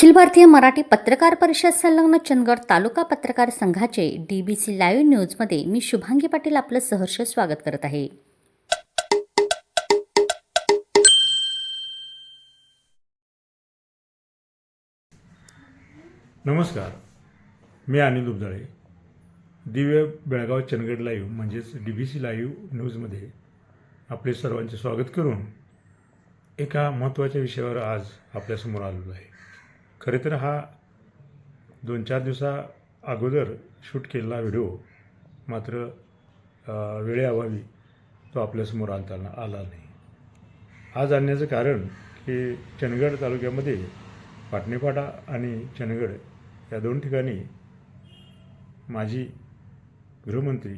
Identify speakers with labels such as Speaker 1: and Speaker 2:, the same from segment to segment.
Speaker 1: अखिल भारतीय मराठी पत्रकार परिषद संलग्न चंदगड तालुका पत्रकार संघाचे डी बी सी लाईव्ह न्यूजमध्ये मी शुभांगी पाटील आपलं सहर्ष स्वागत करत आहे.
Speaker 2: नमस्कार. मी अनिल दुबदाळे. दिव्य बेळगाव चंदगड लाईव्ह म्हणजेच डी बी सी लाईव्ह न्यूजमध्ये आपले सर्वांचे स्वागत करून एका महत्त्वाच्या विषयावर आज आपल्यासमोर आलेलो आहे. खरे तर हा दोन चार दिवसा अगोदर शूट केलेला व्हिडिओ मात्र वेळेअभावी तो आपल्यासमोर आणता आला नाही. आज आणण्याचं कारण की चंदगड तालुक्यामध्ये पाटणेपाटा आणि चंदगड या दोन ठिकाणी माजी गृहमंत्री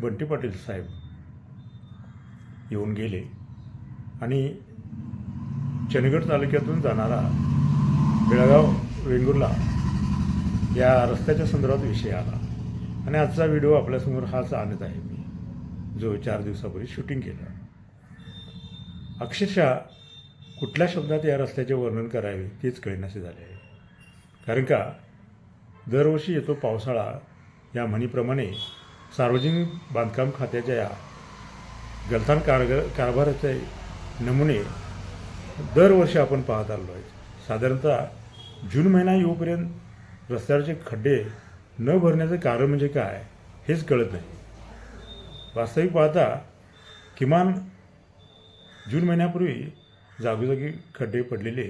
Speaker 2: बंटी पाटील साहेब येऊन गेले. आणि चंदगड तालुक्यातून जाणारा बेळगाव वेंगुर्ला या रस्त्याच्या संदर्भात विषय आला. आणि आजचा व्हिडिओ आपल्यासमोर हाच आणत आहे मी जो चार दिवसापूर्वी शूटिंग केला. अक्षरशः कुठल्या शब्दात या रस्त्याचे वर्णन करावे तेच कळेनासे झाले आहे. कारण का दरवर्षी येतो पावसाळा या म्हणीप्रमाणे सार्वजनिक बांधकाम खात्याच्या या गलथान कारग कारभाराचे नमुने दरवर्षी आपण पाहत आलो आहे साधारणतः जून महिना येऊपर्यंत रस्त्यावरचे खड्डे न भरण्याचं कारण म्हणजे काय हेच कळत नाही. वास्तविक पाहता किमान जून महिन्यापूर्वी जागोजागी खड्डे पडलेले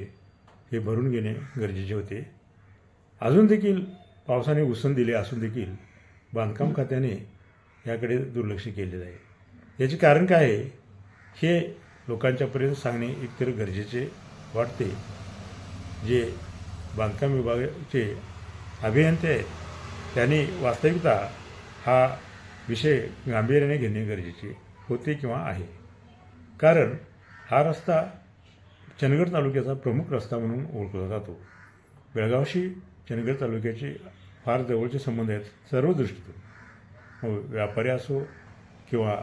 Speaker 2: हे भरून घेणे गरजेचे होते. अजून देखील पावसाने उसण दिले असून देखील बांधकाम खात्याने याकडे दुर्लक्ष केलेलं आहे. याचे कारण काय आहे? हे लोकांच्यापर्यंत सांगणे एकतर गरजेचे वाटते जे बांधकाम विभागाचे अभियंते आहेत त्यांनी वास्तविकता हा विषय गांभीर्याने घेणे गरजेचे होते किंवा आहे. कारण हा रस्ता चंदगड तालुक्याचा प्रमुख रस्ता म्हणून ओळखला जातो. बेळगावशी चंदगड तालुक्याचे फार जवळचे संबंध आहेत सर्व दृष्टीतून. मग व्यापारी असो किंवा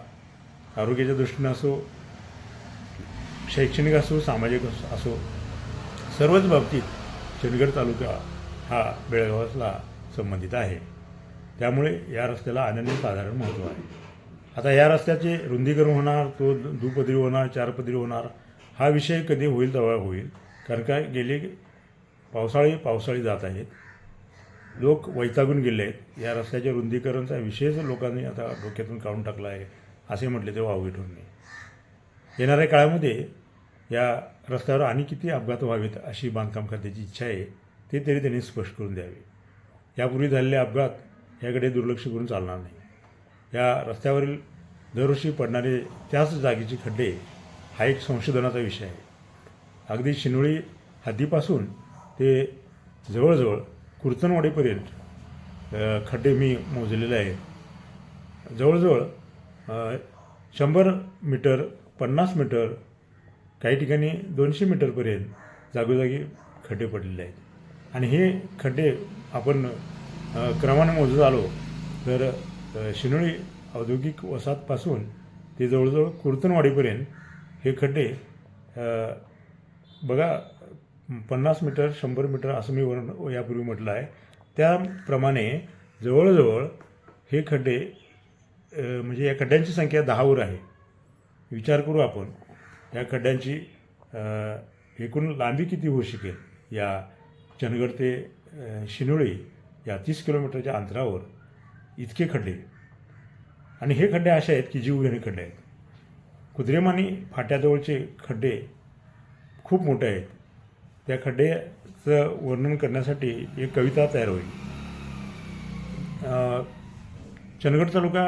Speaker 2: आरोग्याच्या दृष्टीनं असो शैक्षणिक असो सामाजिक असो असो सर्वच बाबतीत चंदगड तालुका हा बेळगावासला संबंधित आहे. त्यामुळे या रस्त्याला अनन्यसाधारण महत्त्व आहे. आता या रस्त्याचे रुंदीकरण होणार तो दुपदरी होणार चारपदरी होणार हा विषय कधी होईल तेव्हा होईल. कारण काय गेले पावसाळी पावसाळी जात आहेत. लोक वैतागून गेले आहेत. या रस्त्याच्या रुंदीकरणचा विषयच लोकांनी आता डोक्यातून काढून टाकला आहे असे म्हटले ते वावगे ठरणे. येणाऱ्या काळामध्ये या रस्त्यावर आणि किती अपघात व्हावेत अशी बांधकाम करण्याची इच्छा आहे ते तरी त्यांनी स्पष्ट करून द्यावे. यापूर्वी झालेले अपघात याकडे दुर्लक्ष करून चालणार नाही. या रस्त्यावरील दरवर्षी पडणारे त्याच जागेचे खड्डे हा एक संशोधनाचा विषय आहे. अगदी शिनोळी हद्दीपासून ते जवळजवळ कुर्तनवाडीपर्यंत खड्डे मी मोजलेले आहेत. जवळजवळ शंभर मीटर पन्नास मीटर काही ठिकाणी दोनशे मीटरपर्यंत जागोजागी खड्डे पडलेले आहेत. आणि हे खड्डे आपण क्रमाने मोजत आलो तर शिनोळी औद्योगिक वसाहतपासून ते जवळजवळ कुर्तनवाडीपर्यंत हे खड्डे बघा पन्नास मीटर शंभर मीटर असं मी वर्ण यापूर्वी म्हटलं आहे. त्याप्रमाणे जवळजवळ हे खड्डे म्हणजे या खड्ड्यांची संख्या दहावर आहे. विचार करू आपण. या खड्ड्यांची एकूण लांबी किती होऊ शकेल? या चंदगड ते शिनोळी या तीस किलोमीटरच्या अंतरावर इतके खड्डे. आणि हे खड्डे असे आहेत की जीवघेणे खड्डे आहेत. कुद्रेमानी फाट्याजवळचे खड्डे खूप मोठे आहेत. त्या खड्ड्याचं वर्णन करण्यासाठी एक कविता तयार होईल. चंदगड तालुका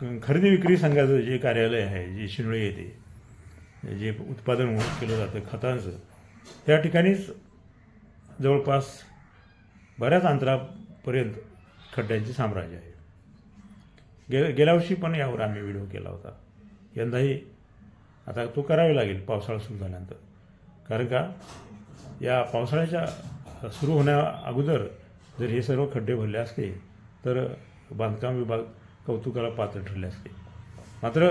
Speaker 2: खरेदी विक्री संघाचं जे कार्यालय आहे जे शिनोळे येते जे उत्पादन केलं जातं खतांचं त्या ठिकाणीच जवळपास बऱ्याच अंतरापर्यंत खड्ड्यांचे साम्राज्य आहे. गे गेल्या वर्षी पण यावर आम्ही व्हिडिओ केला होता. यंदाही आता तो करावा लागेल पावसाळा सुरू झाल्यानंतर. कारण का या पावसाळ्याच्या सुरू होण्या अगोदर जर हे सर्व खड्डे भरले असते तर बांधकाम विभाग कौतुकाला पात्र ठरले असते. मात्र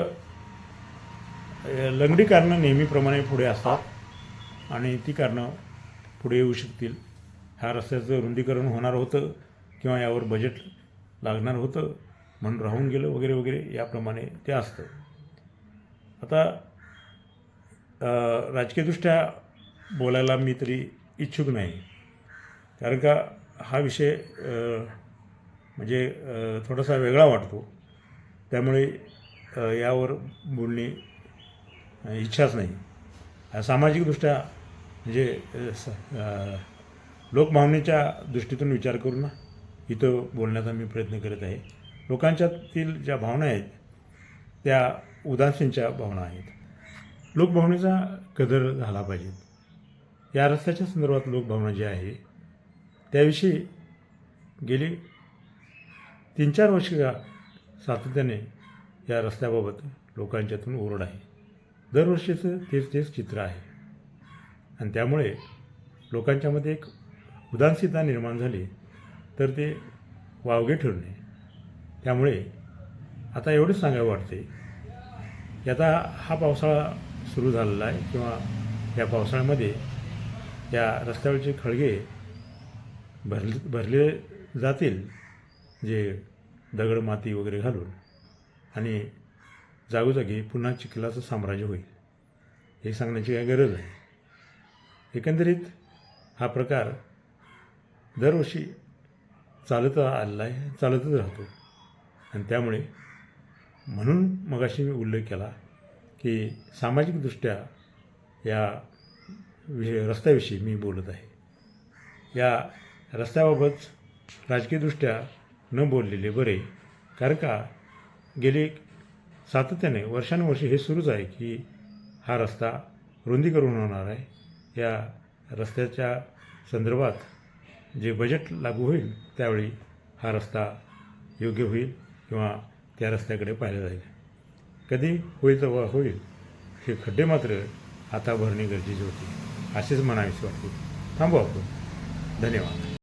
Speaker 2: लंगडी कारणं नेहमीप्रमाणे पुढे असतात आणि ती कारणं पुढे येऊ शकतील. ह्या रस्त्याचं रुंदीकरण होणार होतं किंवा यावर बजेट लागणार होतं म्हणून राहून गेलं वगैरे वगैरे याप्रमाणे ते असतं. आता राजकीयदृष्ट्या बोलायला मी तरी इच्छुक नाही. कारण का हा विषय म्हणजे थोडासा वेगळा वाटतो. त्यामुळे यावर बोलणे इच्छाच नाही. सामाजिकदृष्ट्या म्हणजे स लोकभावनेच्या दृष्टीतून विचार करून इथं बोलण्याचा मी प्रयत्न करत आहे. लोकांच्यातील ज्या भावना आहेत त्या उदासीनच्या भावना आहेत. लोकभावनेचा कदर झाला पाहिजे. या रस्त्याच्या संदर्भात लोकभावना जी आहे त्याविषयी गेली तीन चार वर्ष सातत्याने या रस्त्याबाबत लोकांच्यातून ओरड आहे. दरवर्षीचं तेच तेच चित्र आहे. आणि त्यामुळे लोकांच्यामध्ये एक उदासीनता निर्माण झाली तर ते वावगे ठरणे त्यामुळे आता एवढंच सांगावं वाटते की आता हा पावसाळा सुरू झालेला आहे किंवा या पावसाळ्यामध्ये या रस्त्यावरचे खळगे भरले भरले जातील. जे दगड माती वगैरे घालून आणि जागोजागी पुन्हा चिखलाचं साम्राज्य होईल हे सांगण्याची काय गरज आहे. एकंदरीत हा प्रकार दरवर्षी चालत आलेला आहे चालतच राहतो. आणि त्यामुळे म्हणून मगाशी मी उल्लेख केला की सामाजिकदृष्ट्या या विषय रस्त्याविषयी मी बोलत आहे. या रस्त्याबाबत राजकीयदृष्ट्या न बोललेले बरे. कारण का? गेले सातत्याने वर्षानुवर्षे हे सुरूच आहे की हा रस्ता रुंदीकरण होणार आहे. या रस्त्याच्या संदर्भात जे बजेट लागू होईल त्यावेळी हा रस्ता योग्य होईल किंवा त्या रस्त्याकडे पाहिलं जाईल. कधी होईल तेव्हा होईल हे खड्डे मात्र आता भरणे गरजेचे होते. असेच म्हणावेसे वाटते. थांबू आपण. धन्यवाद.